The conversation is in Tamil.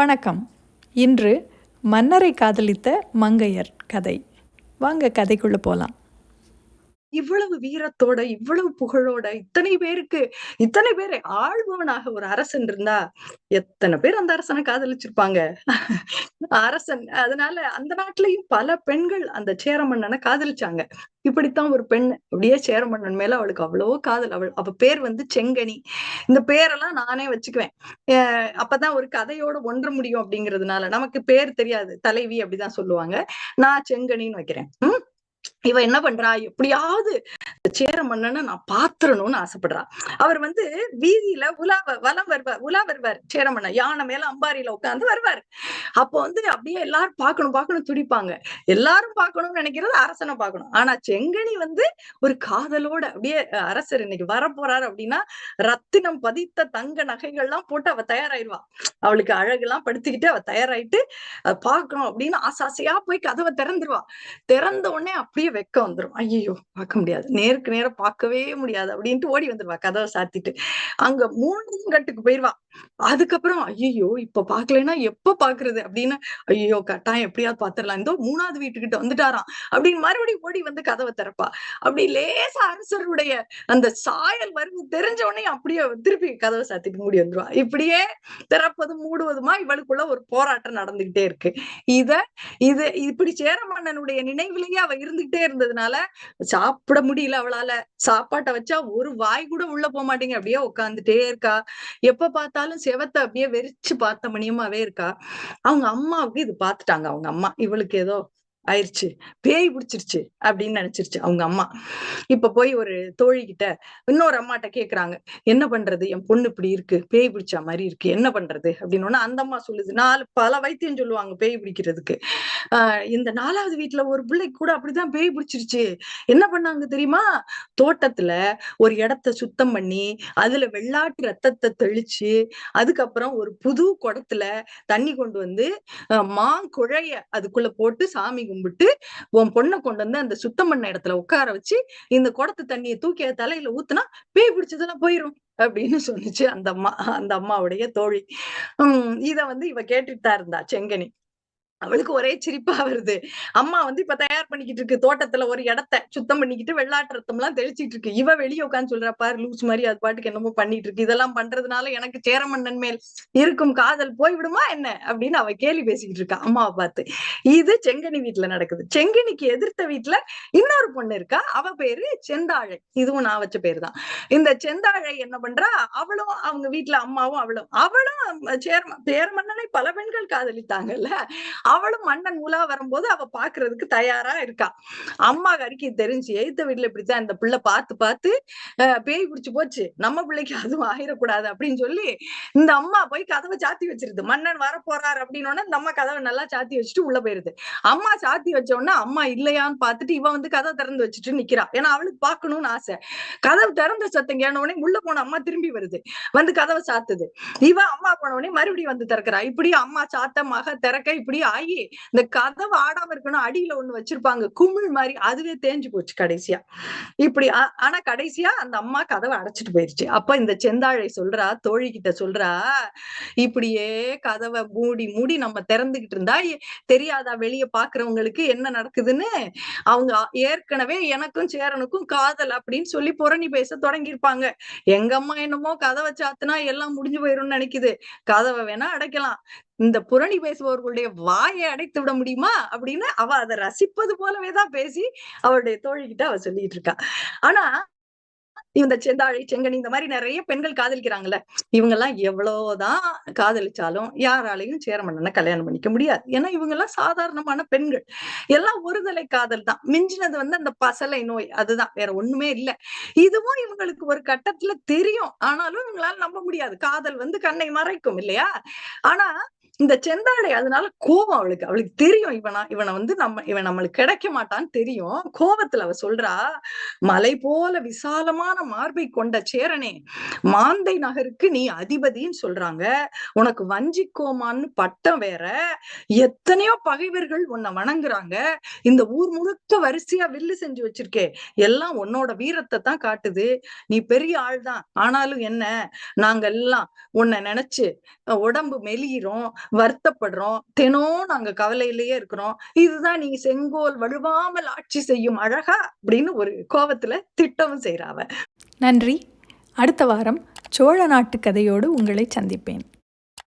வணக்கம். இன்று மன்னரை காதலித்த மங்கையர் கதை. வாங்க கதைக்குள்ளே போகலாம் இவ்வளவு வீரத்தோட இவ்வளவு புகழோட இத்தனை பேருக்கு இத்தனை பேரை ஆள்பவனாக ஒரு அரசன் இருந்தா எத்தனை பேர் அந்த அரசனை காதலிச்சிருப்பாங்க? அரசன். அதனால அந்த நாட்டிலையும் பல பெண்கள் அந்த சேரமன்னனை காதலிச்சாங்க. இப்படித்தான் ஒரு பெண் அப்படியே சேரமன்னன் மேல அவளுக்கு அவ்வளவோ காதல். அவள் அவ பேர் வந்து செங்கனி. இந்த பேரெல்லாம் நானே வச்சுக்குவேன். அஹ் அப்பதான் ஒரு கதையோட ஒன்ற முடியும் அப்படிங்கிறதுனால. நமக்கு பேர் தெரியாது. தலைவி அப்படிதான் சொல்லுவாங்க. நான் செங்கனின்னு வைக்கிறேன். உம் இவ என்ன பண்றா? எப்படியாவது சேர மன்னனை நான் பாத்துறணும்னு ஆசைப்படுறா. அவர் வந்து வீதியில உலா வலம் வருவார் உலா வருவார் சேரமன்னன் யானை மேல அம்பாரியில உட்கார்ந்து வருவார். அப்போ வந்து அப்படியே எல்லாரும் பார்க்கணும் பார்க்கணும் துடிப்பாங்க. எல்லாரும் பார்க்கணும்னு நினைக்கிறது அரசனை பார்க்கணும். ஆனா செங்கனி வந்து ஒரு காதலோட அப்படியே அரசர் இன்னைக்கு வரப்போறாரு அப்படின்னா ரத்தினம் பதித்த தங்க நகைகள்லாம் போட்டு அவ தயாராயிருவா. அவளுக்கு அழகெல்லாம் படுத்திக்கிட்டு அவ தயாராயிட்டு அதை பார்க்கணும் அப்படின்னு ஆசை ஆசையா போய் கதவை திறந்துருவா. திறந்த உடனே அப்படியே வெக்க வந்துரும். ஐயோ பார்க்க முடியாது. நேருக்கு நேரம் பார்க்கவே முடியாது அப்படின்ட்டு ஓடி வந்துருவா கதவை சாத்திட்டு. அங்க மூணு கட்டுக்கு போயிருவா. அதுக்கப்புறம் ஐயோ இப்ப பாக்கலைன்னா எப்ப பாக்குறது? அப்படின்னு ஐயோ கட்டாயம் எப்படியாவது பாத்துரலாம். இந்த மூணாவது வீட்டுக்கிட்ட வந்துட்டாராம். அப்படின்னு மறுபடியும் ஓடி வந்து கதவை திறப்பா. அப்படி லேசா அரசருடைய அந்த சாயல் வருது தெரிஞ்ச உடனே அப்படியே திருப்பி கதவை சாத்திட்டு மூடி வந்துருவா. இப்படியே திறப்பதும் மூடுவதுமா இவளுக்குள்ள ஒரு போராட்டம் நடந்துகிட்டே இருக்கு. இத இது இப்படி சேரமன்னனுடைய நினைவிலேயே அவ இருந்துகிட்டே இருந்ததுனால சாப்பிட முடியல அவளால. சாப்பாட்டை வச்சா ஒரு வாய் கூட உள்ள போக மாட்டேங்க அப்படியே உட்காந்துட்டே இருக்கா. எப்ப பார்த்தா பார்த்தாலும் செவத்தை அப்படியே வெறிச்சு பார்த்த மணியமாவே இருக்கா. அவங்க அம்மாவுக்கு இது பார்த்துட்டாங்க. அவங்க அம்மா இவளுக்கு ஏதோ ஆயிருச்சு. பேய் பிடிச்சிருச்சு அப்படின்னு நினைச்சிருச்சு அவங்க அம்மா. இப்ப போய் ஒரு தோழி கிட்ட இன்னொரு அம்மாட்ட கேக்குறாங்க. என்ன பண்றது? என் பொண்ணு இப்படி இருக்கு. பேய் பிடிச்ச மாதிரி இருக்கு. என்ன பண்றது? அப்படின்னு அந்த அம்மா சொல்லுது. நாலு பல வைத்தியம் சொல்லுவாங்க பேய் பிடிக்கிறதுக்கு. ஆஹ் இந்த நாலாவது வீட்டுல ஒரு பிள்ளைக்கு கூட அப்படிதான் பேய் பிடிச்சிருச்சு. என்ன பண்ணாங்க தெரியுமா? தோட்டத்துல ஒரு இடத்த சுத்தம் பண்ணி அதுல வெள்ளாட்டு ரத்தத்தை தெளிச்சு அதுக்கப்புறம் ஒரு புது குடத்துல தண்ணி கொண்டு வந்து மாங்குழைய அதுக்குள்ள போட்டு சாமி கும்பிட்டு உன் பொண்ணை கொண்டு வந்து அந்த சுத்தம் பண்ண இடத்துல உட்கார வச்சு இந்த குடத்து தண்ணியை தூக்கி தலையில ஊத்துனா பேய் பிடிச்சதெல்லாம் போயிரும் அப்படின்னு சொல்லிச்சு அந்த அம்மா அந்த அம்மாவுடைய தோழி. உம் இத வந்து இவ கேட்டுட்டு தான் இருந்தா செங்கனி. அவளுக்கு ஒரே சிரிப்பா வருது. அம்மா வந்து இப்ப தயார் பண்ணிக்கிட்டு இருக்கு. தோட்டத்துல ஒரு இடத்த சுத்தம் பண்ணிக்கிட்டு வெள்ளாட்டு ரத்தம் எல்லாம் தெளிச்சிட்டு இருக்கு. இவ வெளியே உட்காந்து சொல்றா பாரு லூஸ் மாதிரி அது பாட்டுக்கு என்னமோ பண்ணிட்டு இருக்கு. இதெல்லாம் பண்றதுனால எனக்கு சேரமன்னன் மேல் இருக்கும் காதல் போய்விடுமா என்ன? அப்படின்னு அவ கேலி பேசிக்கிட்டு இருக்கா அம்மாவை பார்த்து. இது செங்கனி வீட்டுல நடக்குது. செங்கனிக்கு எதிர்த்த வீட்டுல இன்னொரு பொண்ணு இருக்கா? அவ பேரு செந்தாழை. இதுவும் நான் வச்ச பேரு தான் இந்த செந்தாழை என்ன பண்றா? அவளும் அவங்க வீட்டுல அம்மாவும் அவளும். அவளும் சேர்ம சேரமன்னனை பல பெண்கள் காதலித்தாங்கல்ல. அவளும் மன்னன் மூலா வரும்போது அவ பாக்குறதுக்கு தயாரா இருக்கா. அம்மா கறிக்கு தெரிஞ்சு எய்த்த வீட்டுல இப்படித்தான் இந்த பிள்ளை பார்த்து பார்த்து அஹ், பேய் பிடிச்சு போச்சு. நம்ம பிள்ளைக்கு அதுவும் ஆயிடக்கூடாது அப்படின்னு சொல்லி இந்த அம்மா போய் கதவை சாத்தி வச்சிருது. மன்னன் வர போறாரு அப்படின்னு உடனே இந்த அம்மா கதவை நல்லா சாத்தி வச்சுட்டு உள்ள போயிருது. அம்மா சாத்தி வச்ச உடனே அம்மா இல்லையான்னு பார்த்துட்டு இவன் வந்து கதவை திறந்து வச்சுட்டு நிக்கிறா. ஏன்னா அவளுக்கு பாக்கணும்னு ஆசை. கதவு திறந்த சத்தம் கேன உடனே உள்ள போன அம்மா திரும்பி வருது. வந்து கதவை சாத்துது. இவன் அம்மா போன உடனே மறுபடியும் வந்து திறக்கிறா. இப்படி அம்மா சாத்த மக திறக்க இப்படி ஆகி இந்த கதவு ஆடாம இருக்கணும் அடியில ஒண்ணு வச்சிருப்பாங்க குமிழ் மாதிரி அதுவே தேஞ்சு போச்சு கடைசியா. இப்படி ஆனா கடைசியா அந்த அம்மா கதவை அடைச்சிட்டு போயிருச்சு. அப்ப இந்த செந்தாழை சொல்றா தோழி கிட்ட சொல்றா இப்படியே கதவை மூடி மூடி நம்ம திறந்துகிட்டு இருந்தா தெரியாதா வெளிய பாக்குறவங்களுக்கு என்ன நடக்குதுன்னு? அவங்க ஏற்கனவே எனக்கும் சேரனுக்கும் காதல் அப்படின்னு சொல்லி புரணி பேச தொடங்கியிருப்பாங்க. எங்க அம்மா என்னமோ கதவை சாத்துனா எல்லாம் முடிஞ்சு போயிரும்னு நினைக்குது. கதவை வேணா அடைக்கலாம். இந்த புரணி பேசுபவர்களுடைய வாயை அடைத்து விட முடியுமா அப்படின்னு அவ அதை ரசிப்பது போலவேதான் பேசி அவளுடைய தோழிகிட்ட அவ சொல்லிட்டு இருக்கா. ஆனா இந்த செந்தாழை செங்கனி இந்த மாதிரி நிறைய பெண்கள் காதலிக்கிறாங்கல்ல இவங்க எல்லாம் எவ்வளவுதான் காதலிச்சாலும் யாராலையும் சேரமன்னனை கல்யாணம் பண்ணிக்க முடியாது. ஏன்னா இவங்க எல்லாம் சாதாரணமான பெண்கள். எல்லாம் ஒருதலை காதல் தான். மிஞ்சினது வந்து அந்த பசலை நோய் அதுதான். வேற ஒண்ணுமே இல்லை. இதுவும் இவங்களுக்கு ஒரு கட்டத்துல தெரியும். ஆனாலும் இவங்களால நம்ப முடியாது. காதல் வந்து கண்ணை மறைக்கும் இல்லையா? ஆனா இந்த செந்தாடை அதனால கோபம் அவளுக்கு. அவளுக்கு தெரியும் இவனா இவனை வந்து நம்ம இவன் நம்மளுக்கு கிடைக்க மாட்டான்னு தெரியும். கோபத்துல அவ சொல்றா மலை போல விசாலமான மார்பை கொண்ட சேரனே மாந்தை நகருக்கு நீ அதிபதின்னு சொல்றாங்க. உனக்கு வஞ்சிக்கோமான்னு பட்டம் வேற. எத்தனையோ பகைவர்கள் உன்னை வணங்குறாங்க. இந்த ஊர் முழுக்க வரிசையா வில்லு செஞ்சு வச்சிருக்கே. எல்லாம் உன்னோட வீரத்தை தான் காட்டுது. நீ பெரிய ஆள் தான் ஆனாலும் என்ன நாங்க எல்லாம் உன்னை நினைச்சு உடம்பு மெலியிரும் வருத்தப்படுறோம். தினம் நாங்க கவலையிலேயே இருக்கிறோம். இதுதான் நீ செங்கோல் வழுவாமல் ஆட்சி செய்யும் அழகா அப்படின்னு ஒரு கோவத்துல திட்டமும் செய்யறாவ நன்றி. அடுத்த வாரம் சோழ நாட்டு கதையோடு உங்களை சந்திப்பேன்.